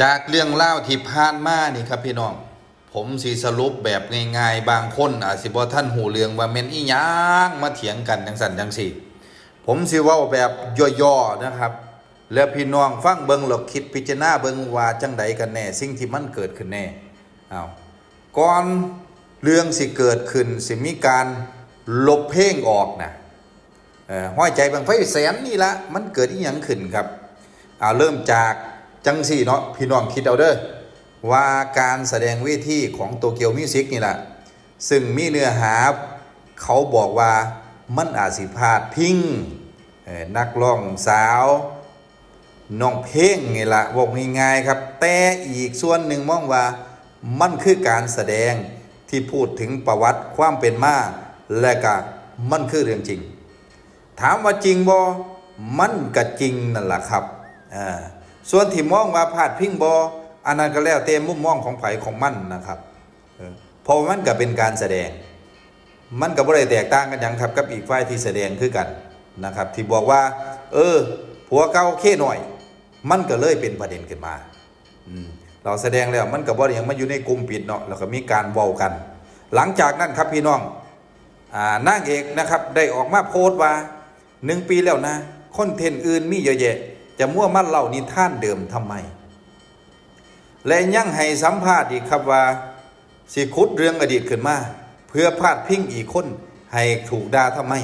จากเรื่องเล่าที่ผ่านมานี่ครับพี่น้อง ผมสีสรุปแบบง่ายๆ บางคนอาจสิบ่ท่านหูเรืองว่าแม่นอีหยังมาเถียงกันจังสันจังสี่ผมสิว้าแบบย่อๆนะครับ แล้วพี่น้องฟังเบิงหลอกคิดพิจารณาเบิงว่าจังใดกันแน่ สิ่งที่มันเกิดขึ้นแน่เอาก่อนเรื่องสิเกิดขึ้นสิมีการลบเพลงออกนะเออห้อยใจบางไฟแสนนี่ละมันเกิดอีหยังขึ้นครับเอาเริ่มจาก จังสี่เนาะพี่น้องคิดเอาเด้อว่าการแสดงเวทีของโตเกียวมิวสิกนี่แหละซึ่งมีเนื้อหาเขาบอกว่ามันอาจสิพาดพิงนักร้องสาวน้องเพลงไงละบอกง่ายๆครับ แต่อีกส่วนหนึ่งมองว่ามันคือการแสดงที่พูดถึงประวัติความเป็นมาและก็มันคือเรื่องจริง ถามว่าจริงบ่มันก็จริงนั่นแหละครับอ่า ส่วนที่มองว่าพาดพิงบ่อันนั้นก็แล้วแต่มุมมองของไผของมันนะครับเออเพราะว่ามันก็เป็นการแสดง มันก็บ่ได้แตกต่างกันหยังครับกับอีกฝ่ายที่แสดงคือกันนะครับ ที่บอกว่า เออผัวเก่าเคหน่อย มันก็เลยเป็นประเด็นขึ้นมาอืมเราแสดงแล้วมันก็บ่ได้ยังมาอยู่ในกลุ่มปิดเนาะแล้วก็มีการเว้ากัน หลังจากนั้นครับพี่น้องอ่านางเอกนะครับได้ออกมาโพสต์ว่าหนึ่งปีแล้วนะคอนเทนต์อื่นมีเยอะแยะ จะมั่วมั่นเล่านิท่านเดิมทำไม และยังให้สัมภาษณ์อีกครับว่าสิคุดเรื่องอดีตขึ้นมา เพื่อพาดพิงอีกคนให้ถูกด่าทำไม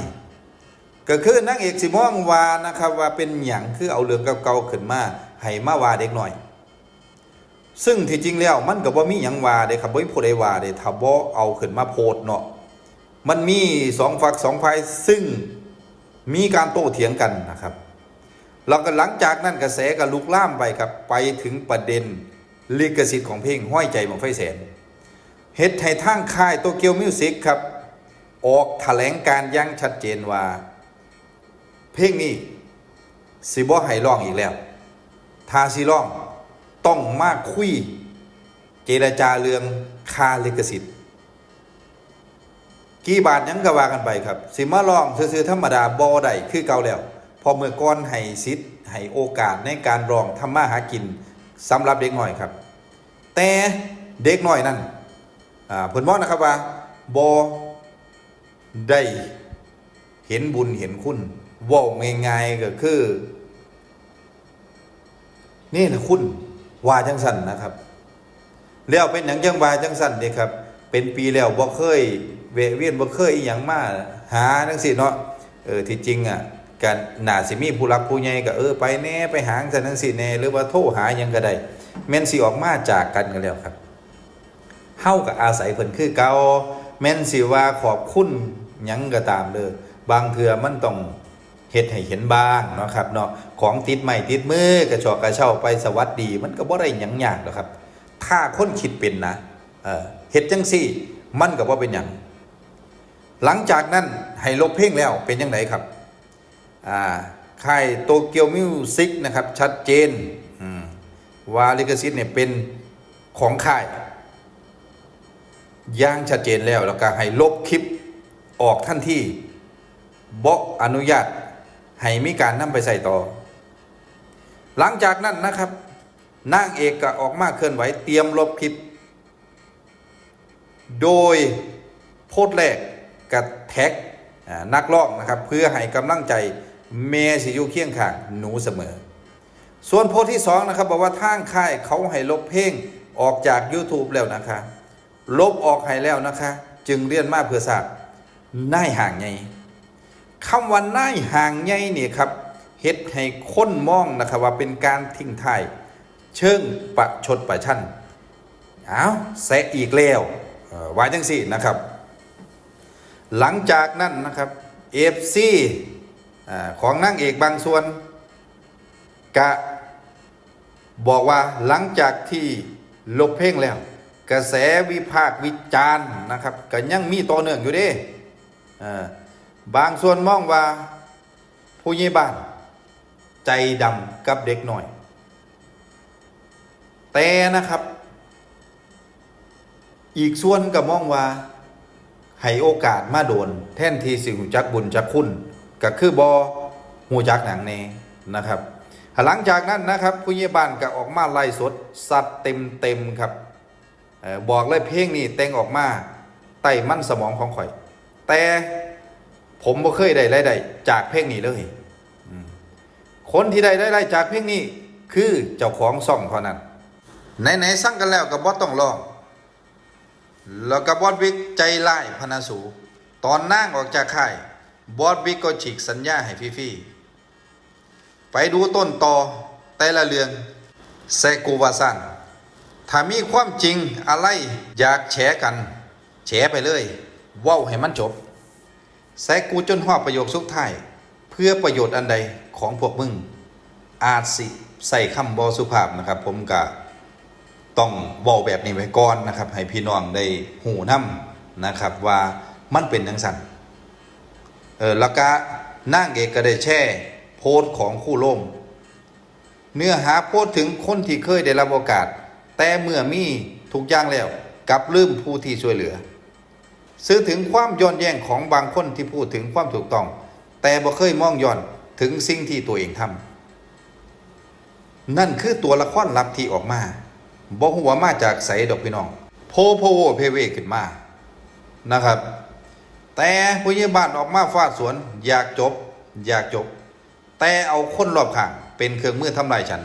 ก็คือนางเอกสิม่องวานะครับว่าเป็นหยังคือเอาเรื่องเก่าๆขึ้นมาให้มาว่าเด็กหน่อย ซึ่งที่จริงแล้วมันก็บ่มีหยังว่าเด้ครับบ่มีผู้ใดว่าเด้ถ้าบ่เอาขึ้นมาโพสต์เนาะมันมีสองฝักสองฝ่ายซึ่งมีการโต้เถียงกันนะครับ แล้วก็หลังจากนั้นกระแสก็ลุกล่ามไปครับไปถึงประเด็นลิขสิทธิ์ของเพลงห้อยใจของไฟแสนเฮ็ดให้ทางค่ายโตเกียวมิวสิกครับ ออกแถลงการยังชัดเจนว่า เพลงนี้สิบ่ให้ร้องอีกแล้วถ้าสิร้องต้องมาคุย เจรจาเรื่องค่าลิขสิทธิ์กี่บาทหยังก็ว่ากันไปครับ สิมาร้องซื่อธรรมดาบ่ได้คือเก่าแล้ว พอเมื่อก่อนให้สิทธิ์ให้โอกาสในการรองทำมาหากินสำหรับเด็กหน้อยครับ แต่เด็กหน้อยนั่นเพิ่นบอกนะครับว่าบ่ได้เห็นบุญเห็นคุณว่าง่ายๆก็คือ นี่แหละคุณว่าจังสันนะครับ แล้วเป็นหยังจังว่าจังสันเด้ครับ เป็นปีแล้วบ่เคยเวเวียนบ่เคยอหยังมาหาจังซี่เนาะเออที่จริงอะ การน่าสิมีผู้รักผู้ใหญ่ก็เออไปแน่ไปหางซั่นจังซี่แน่หรือว่าโทรหายังก็ได้แม่นสิออกมาจากกันก็แล้วครับเฮากับอาศัยเพิ่นคือเก่าแม่นสิว่าขอบคุณยังก็ตามเด้อบางเทื่อมันต้องเฮ็ดให้เห็นบ้างเนาะครับเนาะของติดไม้ติดมือกระชอกกระเช้าไปสวัสดี มันก็บ่ได้หยังยากหรอกครับ ถ้าคนคิดเป็นนะเออเฮ็ดจังซี่มันก็บ่เป็นหยังหลังจากนั้นให้ลบเพลงแล้วเป็นยังไงครับ ค่ายโตเกียวมิวสิกนะครับชัดเจนว่าลิขสิทธิ์เนี่ยเป็นของค่ายย่างชัดเจนแล้วแล้วก็ให้ลบคลิปออกทันที่บอกอนุญาตให้มีการนำไปใส่ต่อ หลังจากนั้นนะครับนางเอกก็ออกมาเคลื่อนไหวเตรียมลบคลิป โดยโพสต์แรกกับแท็กนักร้องนะครับ เพื่อให้กำลังใจ เมสิอยูเคียงข้างหนูเสมอ ส่วนโพสที่สองนะครับบอกว่าทางค่ายเขาให้ลบเพลงออกจาก YouTube แล้วนะคะ ลบออกให้แล้วนะคะ จึงเรียนมาเพื่อทราบน่ายห่างไงคำว่าน่ายห่างไงเนี่ยครับเฮ็ดให้คนมองนะครับว่าเป็นการทิ้งท้ายเชิงประชดประชันเอ้าแซะอีกแล้วว่าจังสี่นะครับ หลังจากนั้นนะครับเอฟซี ของนางเอกบางส่วนกะบอกว่าหลังจากที่ลบเพลงแล้ว กระแสวิพากษ์วิจารณ์นะครับก็ยังมีต่อเนื่องอยู่ด้เออบางส่วนมองว่าผู้ใหญ่บ้าน ใจดำกับเด็กหน่อย แต่นะครับ อีกส่วนก็มองว่าให้โอกาสมาโดน แท่นทีสิหูจักบุญจักคุณ ก็คือบอหูจักหนังเนนะครับ หลังจากนั้นนะครับผู้ใหญ่บ้านก็ออกมาไล่สดสัตว์เต็มเต็มๆครับออบอกเลยเพลงนี้แต่งออกมาไต่มั่นสมองของข่อย แต่ผมบ่เคยได้รายได้จากเพลงนี้เลยคนที่ได้รายได้จากเพลงนี้คือเจ้าของซ่องเท่านั้นไหนๆสั่งกันแล้วก็บ่ต้องรอง แล้วก็บอสวิกใจไล่พนาสู ตอนนั่งออกจากค่าย บอสวิกก็ฉีกสัญญาให้ฟรีๆไปดูต้นตอแต่ละเรื่องแซกูวาซันถ้ามีความจริงอะไรอยากแฉกันแฉไปเลยว้าให้มันจบแซกูจนหอบประโยคสุดท้าย เพื่อประโยชน์อันใดของพวกมึง อาจสิใส่คำบอสุภาพนะครับ ผมกะต้องบอกแบบนี้ไว้ก่อนนะครับ ให้พี่น้องได้หูน้ำนะครับว่ามันเป็นจังสัน เออแล้วก็นางเอกก็ได้แช่ โพสของคู่ล่มเนื้อหาโพสถึงคนที่เคยได้รับโอกาส แต่เมื่อมีทุกอย่างแล้วกลับลืมผู้ที่ช่วยเหลือ ซื้อถึงความย้อนแย้งของบางคนที่พูดถึงความถูกต้อง แต่บ่เคยมองย้อนถึงสิ่งที่ตัวเองทำนั่นคือตัวละครลับที่ออกมาบอกหัวามาจากใสดอกพี่น้อง โพโพโวเพเวขึ้นมานะครับ แต่ผู้ใหญ่บ้านออกมาฟาดสวน อยากจบ อยากจบ แต่เอาคนรอบข้างเป็นเครื่องมือทำลายฉัน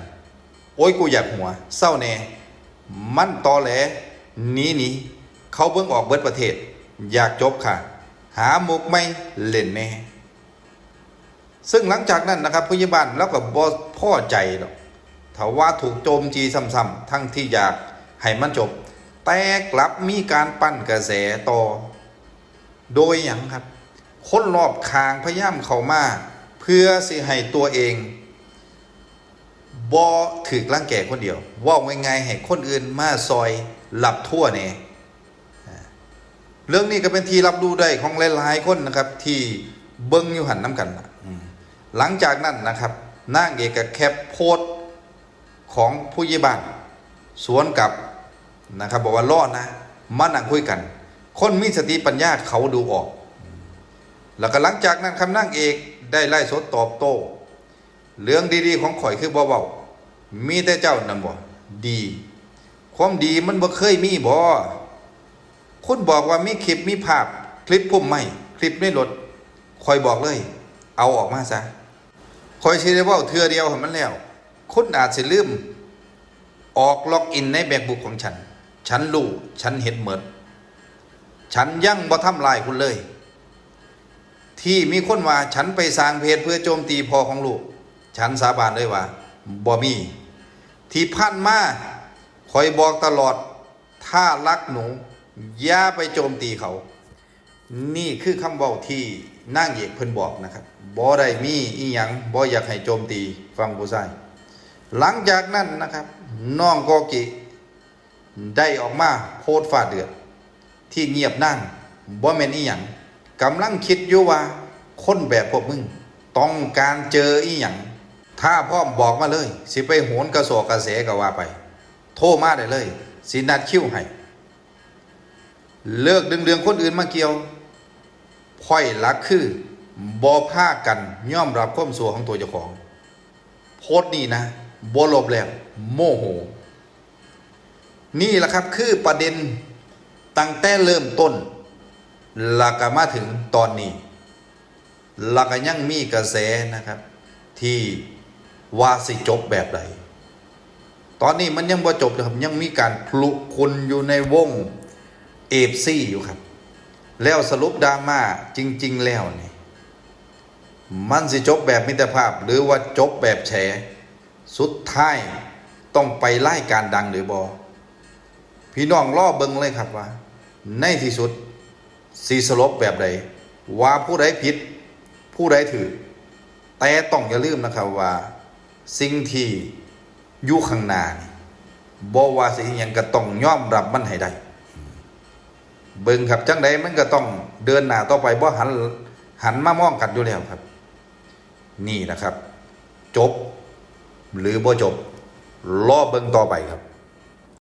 โอ้ยกูอยากหัวเศร้าแน่มันตอแหลหนีหนีเขาเบิ่งออกเบิดประเทศ อยากจบค่ะ หามุกไม่เล่นแน่ซึ่งหลังจากนั้นนะครับผู้ใหญ่บ้านแล้วก็บ่พอใจหรอกถ้าว่าถูกโจมจีซ้ำๆทั้งที่อยากให้มันจบ แต่กลับมีการปั้นกระแสต่อ โดยอย่างครับ คนรอบข้างพยายามเข้ามา เพื่อสิให้ตัวเองบ่ถือร่างแก่คนเดียว ว่าง่ายๆให้คนอื่นมาซอยหลับทั่วเนี่ยเรื่องนี้ก็เป็นที่รับรู้ได้ของหลายๆคนนะครับ ที่เบิ้งอยู่หันน้ำกันหลังจากนั้นนะครับนางเอกกแคปโพสของผู้ใหญ่บ้านสวนกับนะครับบอกว่ารอดนะมานั่งคุยกัน คนมีสติปัญญาเขาดูออก แล้วก็หลังจากนั้นคำนั่งเอกได้ไล่สดตอบโต้ เรื่องดีๆของข่อยคือบ่เบามีแต่เจ้านั่นบ่ดี ความดีมันบ่เคยมีบ่คุณบอกว่ามีคลิปมีภาพ คลิปพุ่มไม่คลิปในรถคอยบอกเลย เอาออกมาซะคอยชี้ได้ว่าเทือเดียวให้มันแล้ว คุณอาจสิลืม ออกล็อกอินในแบกบุกของฉัน ฉันรู้ฉันเห็นเหมือน ฉันยังบ่ทำลายคุณเลย ที่มีคนว่าฉันไปสร้างเพจเพื่อโจมตีพ่อของลูก ฉันสาบานเลยว่าบ่มี ที่พันมาคอยบอกตลอด ถ้ารักหนูอย่าไปโจมตีเขา นี่คือคำเว้าที่นางเอกเพิ่นบอกนะครับบ่ได้มีอีหยังบ่อยากให้โจมตีฟังผู้ชายหลังจากนั้นนะครับน้องโกกิได้ออกมาโพสต์ฝ่าเดือด ที่เงียบนั่งบ่แม่นอีหยังกำลังคิดอยู่ว่า คนแบบพวกมึง ต้องการเจออีหยังถ้าพร้อมบอกมาเลย สิไปโหนกระสอกกระแสก็ว่าไป โทรมาได้เลย สินัดคิวให้เลิกดึงเรื่องคนอื่นมาเกี่ยวพ่อยลักคือบอผ้ากันย่อมรับความสัวของตัวเจ้าของ โพสต์นี่นะบลบแล้ว โมโห นี่แหละครับคือประเด็น ตั้งแต่เริ่มต้นหลักมาถึงตอนนี้หลักยังมีกระแสนะครับ ที่ว่าสิจบแบบใดตอนนี้มันยังบ่จบนะครับยังมีการพลุคุณอยู่ในวงเอฟซีอยู่ครับ แล้วสรุปดราม่าจริง ๆ แล้วนี่มันสิจบแบบมิตรภาพ หรือว่าจบแบบแฉสุดท้ายต้องไปไล่การดังหรือบอ พี่น้องล่อเบิงเลยครับว่า ในที่สุดสีสลบแบบใด ว่าผู้ใดผิด ผู้ใดถือ แต่ต้องอย่าลืมนะครับว่า สิ่งที่อยู่ข้างหน้านี่บอว่าสิ่งอย่างก็ต้องยอมรับมันให้ได้ เบิ่งครับจังใดมันก็ต้องเดินหน้าต่อไปบ่หันหันมามองกันอยู่แล้วครับ นี่นะครับ จบ หรือบ่จบรอเบิ่งต่อไปครับ